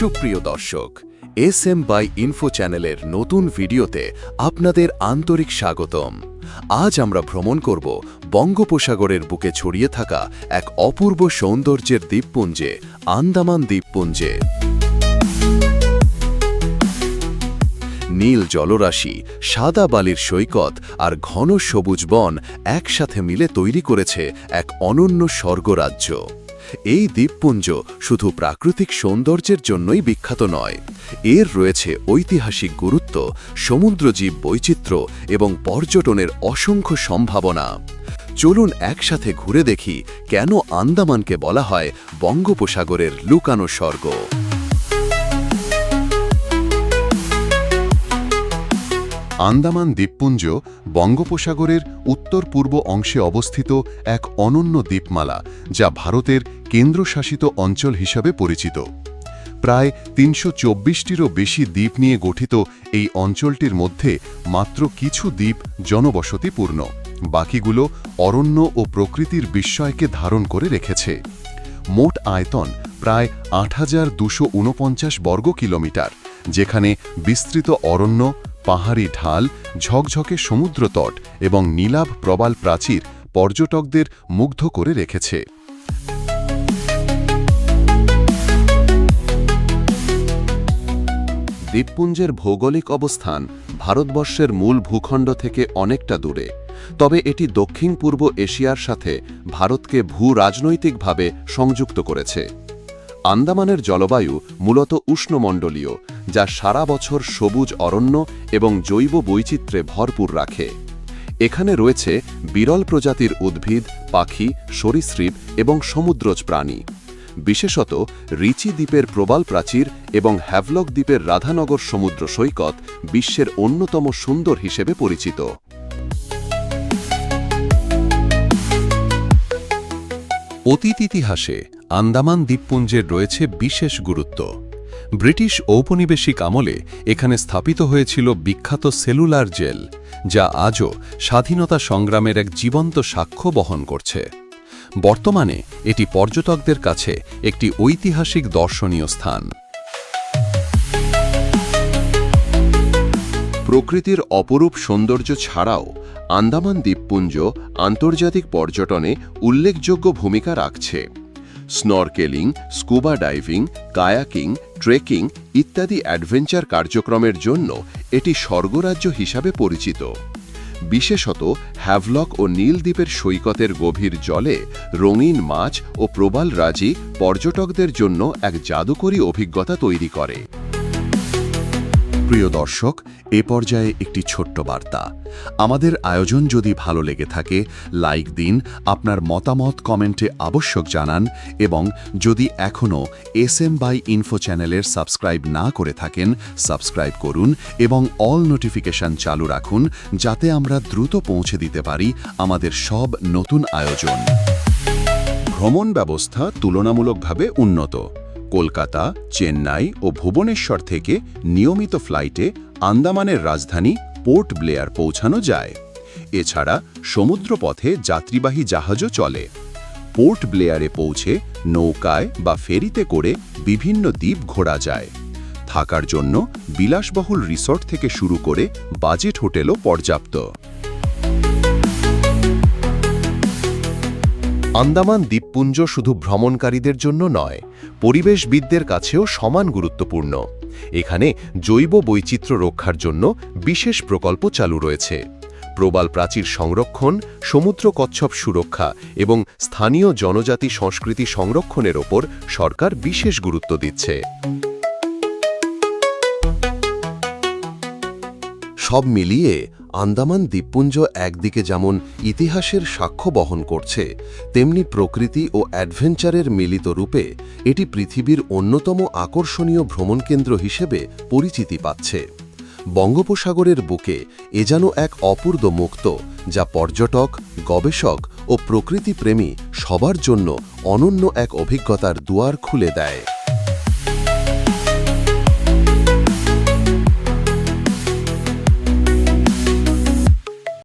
সুপ্রিয় দর্শক S M by info চ্যানেলের নতুন ভিডিওতে আপনাদের আন্তরিক স্বাগতম। আজ আমরা ভ্রমণ করব বঙ্গোপসাগরের বুকে ছড়িয়ে থাকা এক অপূর্ব সৌন্দর্যের দ্বীপপুঞ্জে, আন্দামান দ্বীপপুঞ্জে। নীল জলরাশি, সাদা বালির সৈকত আর ঘন সবুজ বন একসাথে মিলে তৈরি করেছে এক অনন্য স্বর্গরাজ্য। এই দ্বীপপুঞ্জ শুধু প্রাকৃতিক সৌন্দর্যের জন্যই বিখ্যাত নয়। এর রয়েছে ঐতিহাসিক গুরুত্ব, সমুদ্রজীব বৈচিত্র্য এবং পর্যটনের অসংখ্য সম্ভাবনা। চলুন একসাথে ঘুরে দেখি কেন আন্দামানকে বলা হয় বঙ্গোপসাগরের লুকানো স্বর্গ। আন্দামান দ্বীপপুঞ্জ বঙ্গোপসাগরের উত্তর পূর্ব অংশে অবস্থিত এক অনন্য দ্বীপমালা, যা ভারতের কেন্দ্রশাসিত অঞ্চল হিসাবে পরিচিত। প্রায় তিনশো চব্বিশটিরও বেশি দ্বীপ নিয়ে গঠিত এই অঞ্চলটির মধ্যে মাত্র কিছু দ্বীপ জনবসতিপূর্ণ, বাকিগুলো অরণ্য ও প্রকৃতির বিস্ময়কে ধারণ করে রেখেছে। মোট আয়তন প্রায় আট বর্গ কিলোমিটার যেখানে বিস্তৃত অরণ্য পাহাড়ি ঢাল, ঝকঝকে সমুদ্রতট এবং নীলাভ প্রবাল প্রাচীর পর্যটকদের মুগ্ধ করে রেখেছে। দ্বীপপুঞ্জের ভৌগোলিক অবস্থান ভারতবর্ষের মূল ভূখণ্ড থেকে অনেকটা দূরে। তবে এটি দক্ষিণ পূর্ব এশিয়ার সাথে ভারতকে ভূ রাজনৈতিকভাবে সংযুক্ত করেছে। আন্দামানের জলবায়ু মূলত উষ্ণমণ্ডলীয়, যা সারা বছর সবুজ অরণ্য এবং জৈব বৈচিত্র্যে ভরপুর রাখে। এখানে রয়েছে বিরল প্রজাতির উদ্ভিদ, পাখি, সরীসৃপ এবং সমুদ্রজ প্রাণী। বিশেষত রিচি দ্বীপের প্রবাল প্রাচীর এবং হ্যাভলক দ্বীপের রাধানগর সমুদ্র সৈকত বিশ্বের অন্যতম সুন্দর হিসেবে পরিচিত। অতীত ইতিহাসে আন্দামান দ্বীপপুঞ্জের রয়েছে বিশেষ গুরুত্ব। ব্রিটিশ ঔপনিবেশিক আমলে এখানে স্থাপিত হয়েছিল বিখ্যাত সেলুলার জেল, যা আজও স্বাধীনতা সংগ্রামের এক জীবন্ত সাক্ষ্য বহন করছে। বর্তমানে এটি পর্যটকদের কাছে একটি ঐতিহাসিক দর্শনীয় স্থান। প্রকৃতির অপরূপ সৌন্দর্য ছাড়াও আন্দামান দ্বীপপুঞ্জ আন্তর্জাতিক পর্যটনে উল্লেখযোগ্য ভূমিকা রাখছে। Snorkelling scuba diving kayaking trekking ইত্যাদি অ্যাডভেঞ্চার কার্যক্রমের জন্য এটি স্বর্গরাজ্য হিসাবে পরিচিত। বিশেষত হ্যাভলক ও নীলদ্বীপের সৈকতের গভীর জলে রঙিন মাছ ও প্রবাল রাজি পর্যটকদের জন্য এক জাদুকরী অভিজ্ঞতা তৈরি করে। প্রিয় দর্শক, এ পর্যায়ে একটি ছোট্ট বার্তা। আমাদের আয়োজন যদি ভালো লেগে থাকে, লাইক দিন, আপনার মতামত কমেন্টে আবশ্যক জানান এবং যদি এখনও এস এম বাই ইনফো চ্যানেলের সাবস্ক্রাইব না করে থাকেন, সাবস্ক্রাইব করুন এবং অল নোটিফিকেশন চালু রাখুন যাতে আমরা দ্রুত পৌঁছে দিতে পারি আমাদের সব নতুন আয়োজন। ভ্রমণ ব্যবস্থা তুলনামূলকভাবে উন্নত। কলকাতা, চেন্নাই ও ভুবনেশ্বর থেকে নিয়মিত ফ্লাইটে আন্দামানের রাজধানী পোর্ট ব্লেয়ার পৌঁছানো যায়। এছাড়া সমুদ্রপথে যাত্রীবাহী জাহাজও চলে। পোর্ট ব্লেয়ারে পৌঁছে নৌকায় বা ফেরিতে করে বিভিন্ন দ্বীপ ঘোরা যায়। থাকার জন্য বিলাসবহুল রিসর্ট থেকে শুরু করে বাজেট হোটেলও পর্যাপ্ত। আন্দামান দ্বীপপুঞ্জ শুধু ভ্রমণকারীদের জন্য নয়, পরিবেশবিদদের কাছেও সমান গুরুত্বপূর্ণ। এখানে জৈব বৈচিত্র্য রক্ষার জন্য বিশেষ প্রকল্প চালু রয়েছে। প্রবাল প্রাচীর সংরক্ষণ, সমুদ্র কচ্ছপ সুরক্ষা এবং স্থানীয় জনজাতি সংস্কৃতি সংরক্ষণের ওপর সরকার বিশেষ গুরুত্ব দিচ্ছে। সব মিলিয়ে আন্দামান দ্বীপপুঞ্জ একদিকে যেমন ইতিহাসের সাক্ষ্য বহন করছে, তেমনি প্রকৃতি ও অ্যাডভেঞ্চারের মিলিত রূপে এটি পৃথিবীর অন্যতম আকর্ষণীয় ভ্রমণকেন্দ্র হিসেবে পরিচিতি পাচ্ছে। বঙ্গোপসাগরের বুকে এ যেন এক অপূর্ব মুক্ত, যা পর্যটক, গবেষক ও প্রকৃতিপ্রেমী সবার জন্য অনন্য এক অভিজ্ঞতার দুয়ার খুলে দেয়।